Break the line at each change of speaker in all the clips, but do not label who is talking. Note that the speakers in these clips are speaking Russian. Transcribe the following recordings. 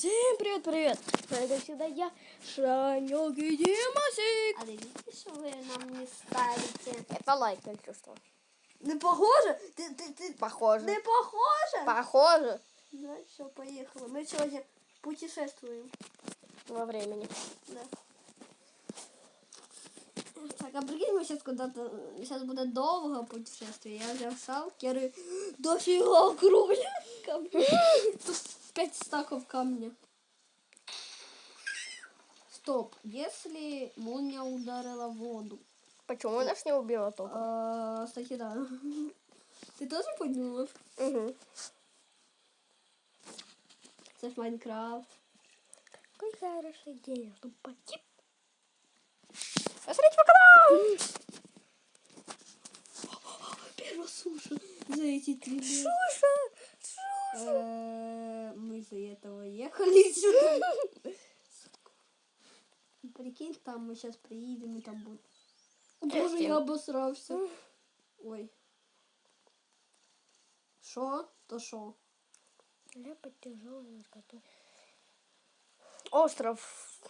Всем привет-привет! Это всегда я, Шанек и Димасик.
А ты видишь, вы нам не ставите?
Это лайк, я чувствую.
Не ну, похоже? Ты, ты, ты...
Похоже.
Не похоже?
Похоже.
Ну, да, все, поехали. Мы сегодня путешествуем.
Во времени.
Да. Так, а прикинь, мы сейчас куда-то... Сейчас будет долгое путешествие. Я взял шал, керы... Дофига округля. 5 стаков камня. Стоп, если молния ударила в воду.
Почему она ж не убила только?
А, кстати, да. Ты тоже подняла?
Угу.
Сейчас Майнкрафт.
Какой хороший день, чтобы пойти. Посмотрите по каналу!
Первая суша за эти три дня.
Суша! Суша!
Э, мы из-за этого ехали сюда. Прикинь, там мы сейчас приедем и там будет. О, Боже, я обосрался. Ой. Шо? То шо?
Ляпа тяжелая, который... Остров.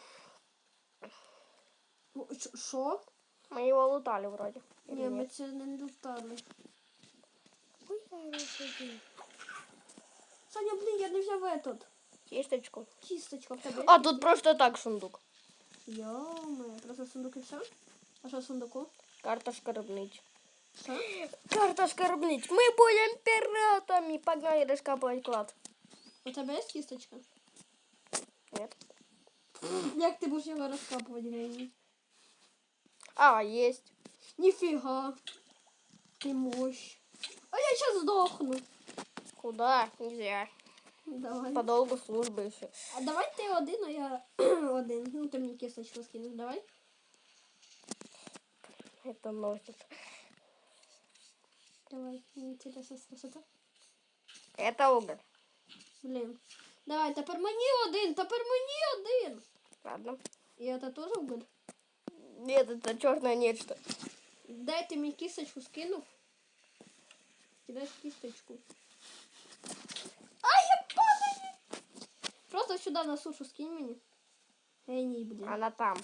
Ш- Шо?
Мы его лутали вроде.
Ми
нет?
це не лутали.
Хороший день.
Саня, блін, я не взяв этот.
Кисточку.
Кісточка в тебе.
А, тут просто так сундук.
Йоме, просто сундук і все? А що в сундуку?
Карта скорбнить.
Що?
Карта скорбнить. Мы будем пиратами. Погнали раскапывать клад.
У тебе є кісточка?
Нет.
Як ти будеш його розкапувати, Гені?
А, есть.
Ніфіга. Ти мощь. А я сейчас здохну.
Куда? Нельзя.
Давай.
По долгу службы еще.
А давай ти один, а я один. Ну, ти мені кісточку скинеш, давай.
Это носит.
Давай, мені інтересно слушати.
Это уголь.
Блін. Давай, тепер мені один, тепер мені один.
Ладно.
І це теж уголь?
Нет, это черное нечто.
Дай ти мені кісточку скинув. Кидай кісточку. Просто сюди на сушу скинь мені. Геній, блін.
Она там.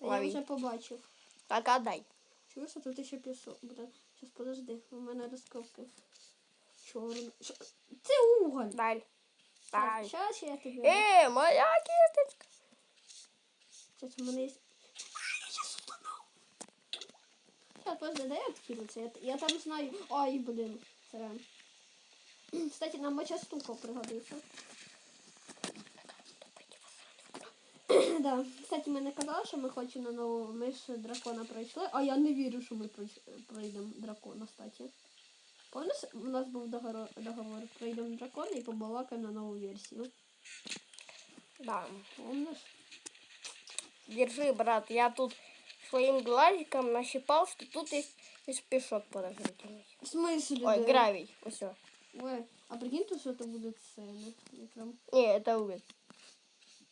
Я
лови.
вже побачив.
Так отдай.
Чуєш, а тут ще пісок. Блін, зараз подожди, у мене розкопки. Чорно. Що? Це уголь.
Дай. Дай.
Зараз я тобі.
Э, моя кисточка.
Сейчас у мене є. Сейчас, подожди, дай відкинуться. Я, я там знаю. Ай, блін. Це. Кстати, нам моча стука пригодиться. да. Кстати, ми не казали, що ми хочемо на нову. Ми ж дракона пройшли, а я не вірю, що ми пройш- пройдемо дракона, кстати. Помниш, у нас був договор, договор пройдемо дракона і побалакаємо на нову версію.
Да.
Помниш?
Держи, брат. Я тут своим глазиком нащипал, что тут есть, есть пешок подозрительный.
В смысле?
Ой,
да?
гравий. Все.
Ой, а прикинь, тут что-то будет сцена. Я прям...
Не, это уголь.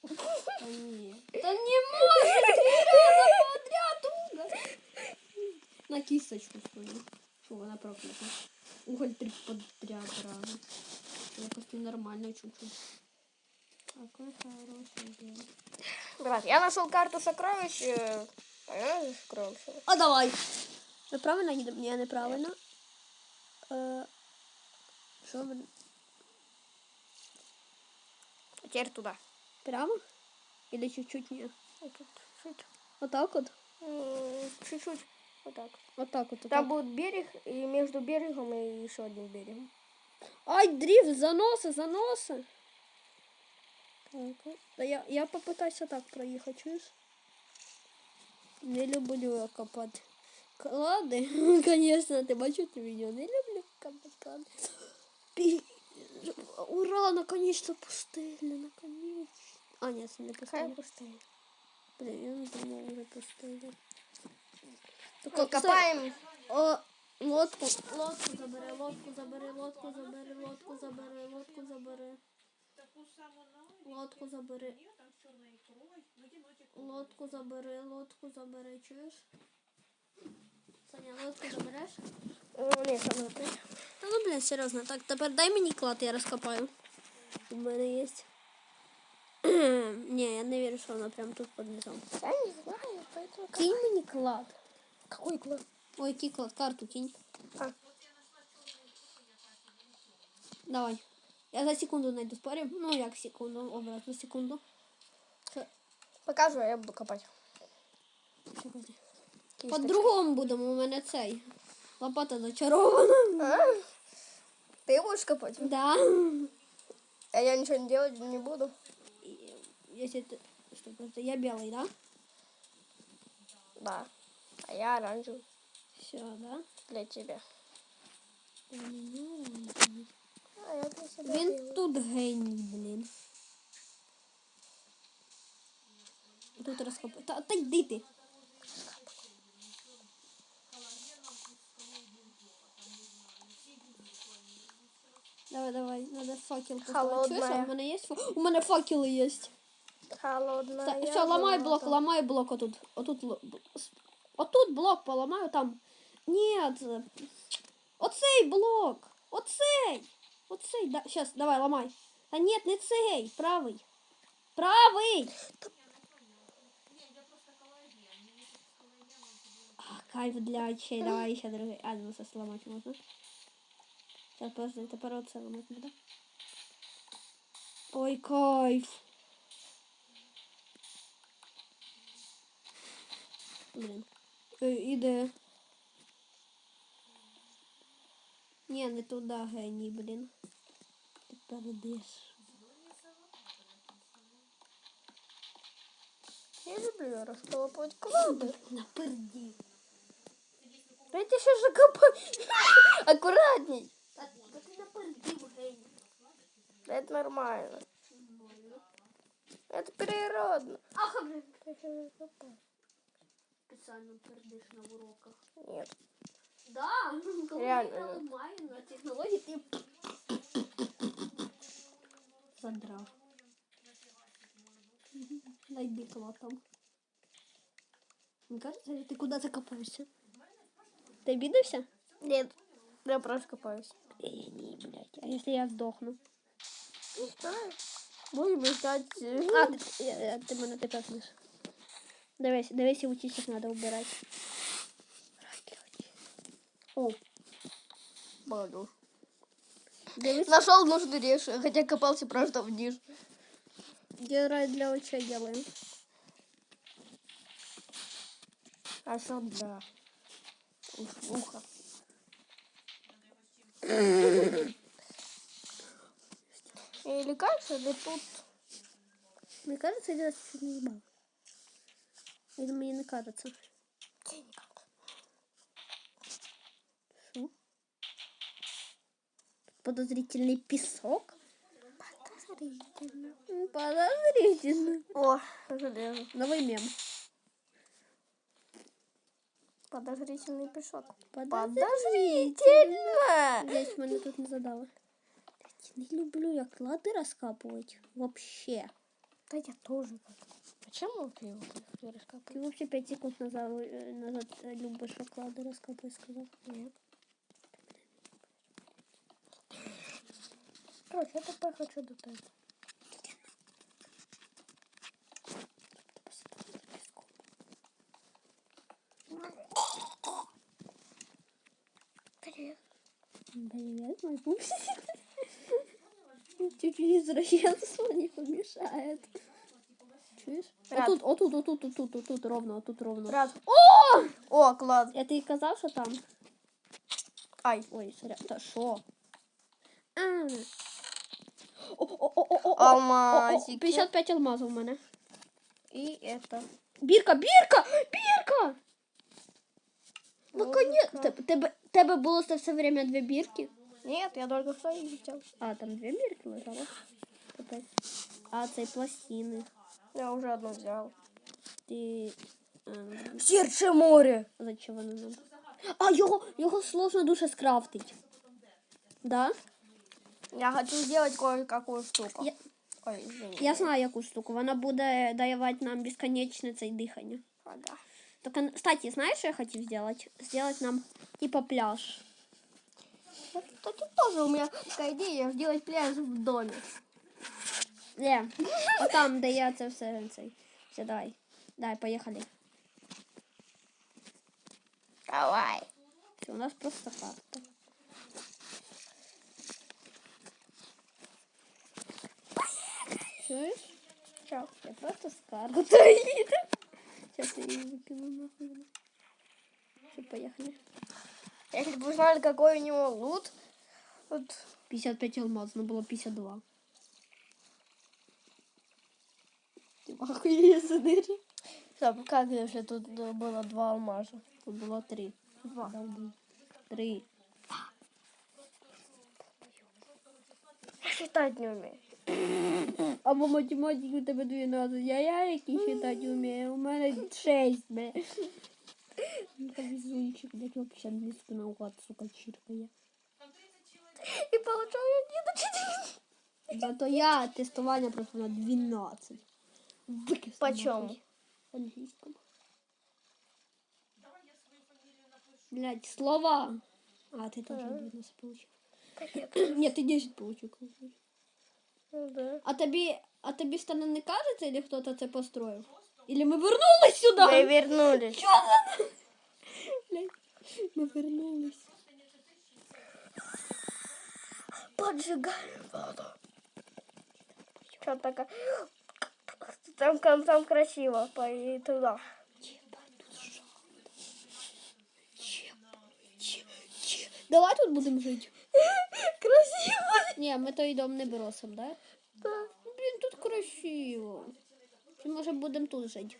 Да не. Не может три раза подряд уголь. На кисточку свою. Фу, она проклята. Уголь три подряд раза. Якось ненормально чуть-чуть. Какой хороший день.
Брат, я нашел карту сокровищ. э, сокровища.
А давай. Правильно їдемо? Ні, неправильно. Що ви?
А теперь туда.
Прямо? Или чуть-чуть ні?
Вот тут чуть.
Отак от?
М, Чуть-чуть. Вот так.
Отак от.
Там будет берег, и между берегом и еще одним берегом.
Ай, дрифт, заноси, заноси. Так, от. Та я, я попитаюся так проїхати, чуєш? Не люблю я копати. Клади, звісно, ти бачив це відео? Не люблю копати клади. Пі... Ура, наконец-то пустельна, наконец. А, ні, це не
Какая
пустельна.
пустыня?
Блін, я не думала, вже пустельна.
Ну, Копаем.
О, лодку. Лодку забери, лодку забери, лодку забери, лодку забери, лодку забери. Лодку забери. Лодку забери, лодку забери, чуєш? Саня, лодку забереш?
Э, Не, сам закрыть.
Та ну блін, серйозно. Так, тепер дай мені клад, я розкопаю. У мене є. Ні, я не вірю, що вона прям тут під низом.
Я не знаю, поэтому...
Кинь мені клад.
Какой класс?
Ой, який клад, карту кинь.
А.
Давай. Я за секунду найду спорим. Ну, як секунду, обратно секунду. Це-
Показывай, я буду копать.
чекайте.
Кисточкой.
По-другому будемо, у мене цей. Лопата зачарована.
А? Ты будешь копать?
Да.
А я ничего не делать не буду.
И, Если ты... Что, просто я белый, да?
Да. А я оранжевый
Все, да?
для тебя.
У мене оранжевий.
А я для себя
Він
белый.
тут геній, блін. Тут розкопай. Та, та йди ти. Давай, давай, надо факел поставити.
Холодная.
Чуєш, а у мене є фа- У мене факели є.
Холодная.
Все,
вода.
блок, ламай блок отут. Отут, л- б- с- отут блок поламаю там. Це- оцей блок. Оцей. Оцей. Да, щас, давай, ламай. Та ні, не цей, правий. Правий. А, кайф для очей. Давай ще другий. А, ну це сломати можна. Сейчас, подожди, тепер оце ламати буде. Ой, кайф. Блін. Е, Іде. Ні, не туди, геній, блін. Ти передиш.
Я люблю расколупать клады.
Наперді.
Дайте еще же копать. Аккуратней.
Та ти напердів, геній.
Это нормально. Это природно.
Ах, блін.
Я щас закопаю.
Спеціально пердиш на уроках.
Нет.
Да, коли
Реально.
я ламаю на технології, ти задрав. Найди клапан. Мне кажется, ты куда закопаешься? Ты обиделся?
Нет. Я просто копаюсь.
Эй, не, блядь. А если я сдохну?
Не знаю. Будем ждать. э,
А, ты, я- я- ты меня ты пятнешь. Дивись, дивись, учись, их надо убирать.
О.
Дивись,
Нашел нужный реш, хотя копался просто вниз.
герой для очей делаем.
А что да. Ухо. Или кажется, или тут
Мне кажется, я чуть не ебал. Или мне не кажется. Подозрительный песок?
подозрительно.
Подозрительно.
О, железо.
Новый мем.
Подозрительный пешок.
Подозрительно.
Подозрительно.
Десь мене тут не. Блядь, Не люблю я клади розкапувати. Вообще.
Да я тоже. Почему ты его раскопал?
Ти вообще 5 секунд назад, е, назад е, любиш клади розкапувати, сказав.
Нет. Короче, я тепер хочу до тебе. Привет.
Привет, мой пупсик. Чуть-чуть извращенство не помешает. Чуєш?
Рад.
Отут, отут, отут, отут, отут, ровно, отут ровно.
Рад. О! О, клад.
Я тобі казав, що там?
Ай.
Ой, соря, та що? А. О, о, о, о, о,
Алмазики.
55 алмазів у мене.
И это.
Бірка, бірка! Бірка! Наконец! Тебе, тебе було це все время дві бірки?
Нет, я только что видел.
А, там дві бірки лежало. А, це пластини.
Я уже одну взял.
Ти... ем,
Сердце море.
Зачем воно нам? А, його, його сложно дуже скрафтить. Да?
Я хочу сделать кое-какую штуку.
Я-
Ой, извини.
Я знаю яку штуку. Вона буде давати нам безконечне це дихання.
Ага.
Только, кстати, знаешь, что я хотел сделать? Сделать нам типа пляж.
Кстати, тоже у меня такая идея сделать пляж в доме.
Ні, отам, де я це все цей. Все, давай. Давай, поїхали.
Давай.
Все, у нас просто карта. Чуєш?
Чё?
Я просто с картой. Сейчас я ее выкину нахуй. Все, поехали.
Если бы вы знали, какой у него лут, вот
55 алмаз, но было 52. Ты охуєш сидиш?
Стоп, как если тут э, было два алмаза?
Тут було 3.
Два.
3.
Я считать не умею.
Або математики у тебе 12, а я який считати вмію. У мене 6, бе. Ну, та везунчик, блядь, вообще англійську наука, сука, чиркає.
И получал я не до четыре.
Зато я тестування просто на 12. Викисну
Почему?
нахуй. В англійському. Блядь, слова. А, ты тоже
Ага.
12 получил. Нет, ты 10 получил. конечно.
Ну да.
А тобі, а тобі стане не кажеться, или хто-то це построїв? Или ми вернулись сюди?
Мы вернулись.
Що за... Блядь, ми вернулись.
Поджигаем воду. Что такое? Там, там, там красиво. Поедем туда.
Давай тут будемо жити.
Красиво.
Ні, ми той дом не бросимо, да?
Да.
Блін, тут красиво. Чи може будемо тут жити?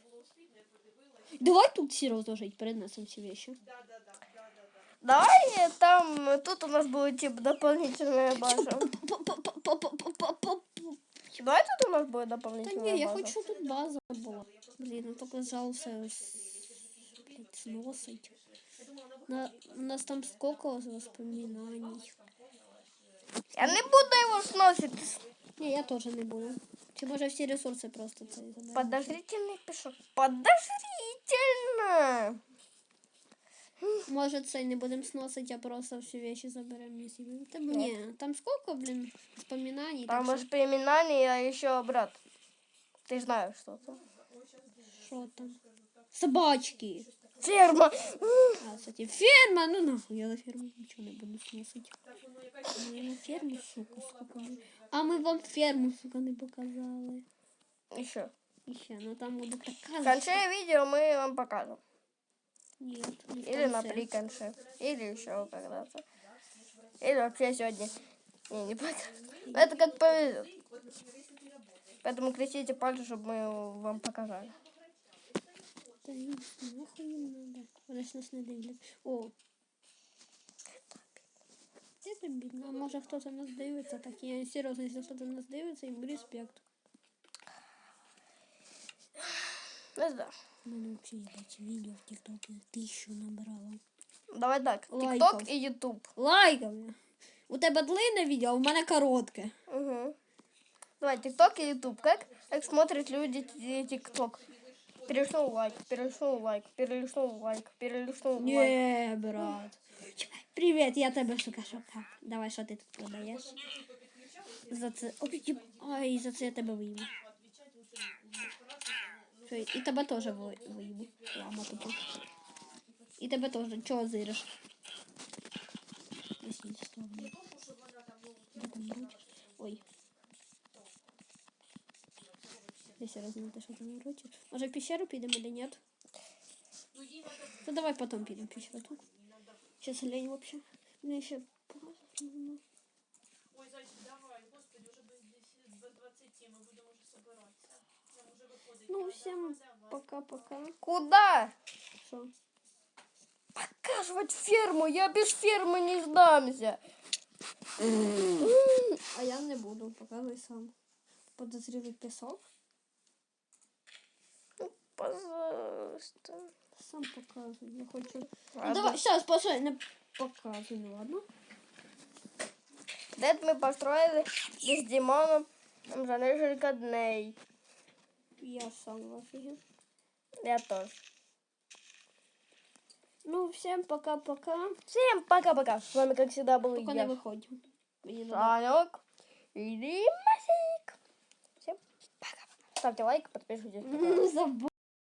Давай тут серйозно жити, перенесемо всі вещи.
Давай э, там, э, тут у нас будет типа дополнительная база. Давай тут у нас будет
Та
дополнительная
ні, я
база.
хочу, щоб тут база була. Блін, ну тільки жалко, блядь, сносить. На, у нас там сколько воспоминаний.
Я не буду его сносить.
Ні, я теж не буду. Чи може всі ресурси просто це заберемо?
Подозрительный пешок. Подозрительно.
Може це не будемо сносити, а просто всі вещи заберемо і собі. Та ні, там сколько, блін, воспоминаний.
Там
так що-
воспоминания, а еще брат. Ты знаешь, что там.
Що там? Собачки.
Ферма.
А, кстати, ферма, ну нахуй, я на ферму нічого не буду сносити. Ну, на ферму, сука, сколько ми... А ми вам ферму, сука, не показали.
Еще.
Іще, ну там буде
В
така...
конце видео мы вам покажем.
Ні, не в
Или на
конце.
приконце. Или еще когда-то. Или вообще сегодня. Не, не покажем. Но Это как повезет. Поэтому крестите пальцы, чтобы мы вам показали.
Та ні, нахуй їм надо. Вони ж нас не дивлять. О. Це там бідно. А може хтось нас дивиться, так я серйозно, якщо хтось нас дивиться, їм респект.
Не знаю.
У мене взагалі, їбать, відео в тіктокі тисячу набрало.
Давай так.
Лайков.
ТикТок и Ютуб.
Лайками. У тебе длинне відео, а у мене коротке.
Угу. Давай, ТикТок и Ютуб. Как, как смотрят люди ти- ТикТок? Перелистнул лайк, перелистнул лайк, перелистнул лайк, перелистнул лайк.
Ні, брат. Привіт, я тебе сука шукав. Давай, що ти тут продаєш? За це. Ой, їб- Ай, за це я тебе виїбу. Що, І тебе теж ви- виїбу. Лама тупа. І тебе теж. Чого зириш? Насильство, блядь. Де там руть? Ой. Десь я розумію, що там руть. Може в пещеру підемо или нет? Ну давай потом підемо в пещеру. Сейчас лень вообще. Мне еще... Ну, всем пока-пока.
Куда?
Что?
Показывать ферму. Я без фермы не сдамся.
А я не буду, показывай сам. Подозревый песок?
Пожалуйста.
Сам показывай, я хочу... Ну,
Ладно.
давай, сейчас, пошли, показывай, ну ладно.
Дед мы построили с Димоном там за несколько дней.
Я сам в офиге.
Я тоже.
Ну, всем пока-пока.
Всем пока-пока. С вами, как всегда, был
Пока не
я,
выходим. Мне надо-
Санек и Димасик. Всем Ставьте лайк, подписывайтесь.